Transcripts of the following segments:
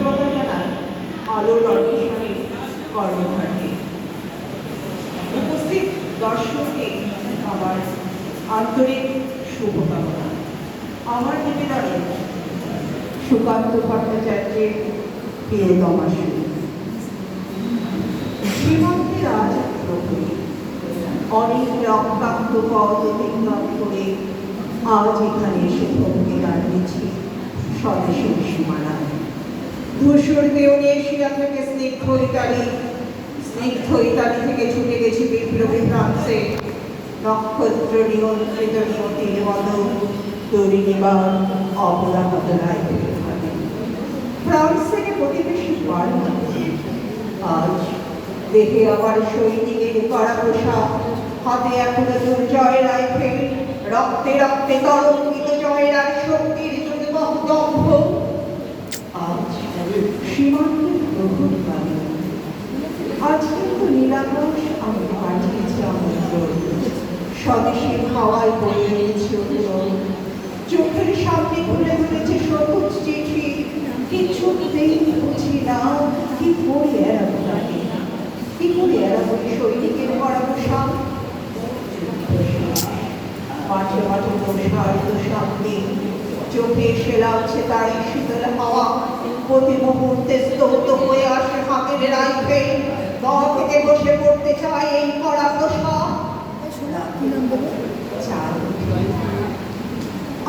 জানান আলোর অন্বেষণে কর্মধারকে উপস্থিত দর্শককে আমার আন্তরিক শুভকামনা আমার নিবেদনে সুকান্ত ভট্টাচার্যের প্রিয়তমা সুর শ্রীমন্তী রাজা অনেক রক্তাক্ত পথ অতিক্রম করে আজ এখানে এসে ভক্তি দাঁড়িয়েছি সীমানায় থেকে স্নিগ্ধ ইতালি স্নিগ্ধ ইতালি থেকে ছুটে গেছি বিপ্লবী ফ্রান্সে। নক্ষত্র নিয়ন্ত্রিত তৈরি নেবার রায় ফ্রান্স থেকে প্রতিবেশী আজ দেখে আমার সৈনিকের কড়া পোশাক হাতে এখনও দুর্জয় রাইফেল, রক্তে রক্তে তরঙ্গিত জয়ের আর শক্তির দম্ভ স্বদেশের হাওয়ায় বয়ে এনেছি অনুরোধ চোখের সামনে ঘুরে ঘুরেছে সবুজ চিঠি কিছুতেই বুঝি না, কি করে এড়াবো তাকে? কি করে এড়াবো সৈনিকের করা পোশাক মাঠে মাঠে প্রসারিত সামনে চোখে এসে লাগছে তারই শীতল হাওয়া। প্রতি মুহূর্তে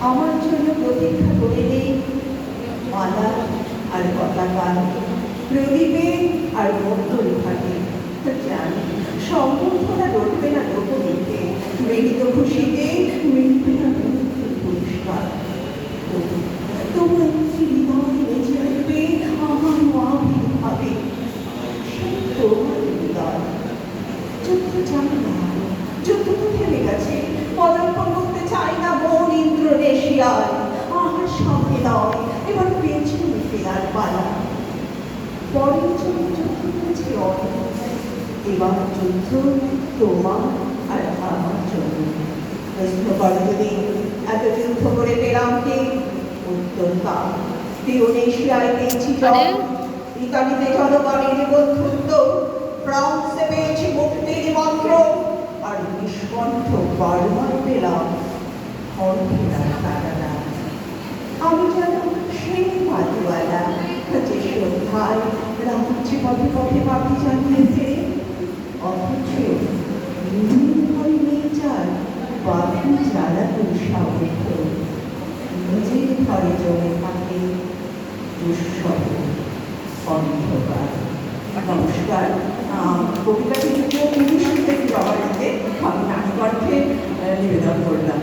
আমার জন্য প্রতীক্ষা করে নেই মালা আর পতাকা প্রদীপে আর মন্ত্রী থাকে জানি, সম্বর্ধনা রটবে না লোকদিকে মৃত খুশিতে মিলবে না পুরস্কার তবু তবু একটি হৃদয় বেঁচে উঠবে আমার আবির্ভাবে সেই তোমার হৃদয় যুদ্ধ জানি না যুদ্ধ তো থেমে গেছে পদার্পণ করতে চাই না মন ইন্দ্রনেশিয়ায় আমার সামনে নয় এবার পেছনে ফেরার পালা পরের জন্য যুদ্ধ করেছে অনেক এবার যুদ্ধ তোমার আর আমার জন্য প্রশ্ন করো যদি এত যুদ্ধ করে পেলাম কে উত্তর কাম তিউনেশিয়ায় পেয়েছি ইতালিতে জনগণের বন্ধুত্ব ফ্রান্সে পেয়েছি মুক্তির মন্ত্র আর নিষ্কণ্ঠ বারবার পেলাম আমি যেন সেই মাটিওয়ালা যে সন্ধ্যায় রাজ্য পথে পথে পাখি জানিয়েছে অথচ নির্ভয় নেই যার পাখি জ্বালানো সামর্থ্য নিজের ঘরে জমে থাকে দুঃসহ অন্ধকার নমস্কার কবিতাটি যদিও পুরুষ থেকে জবানিতে আমি নাটকর্থে নিবেদন করলাম।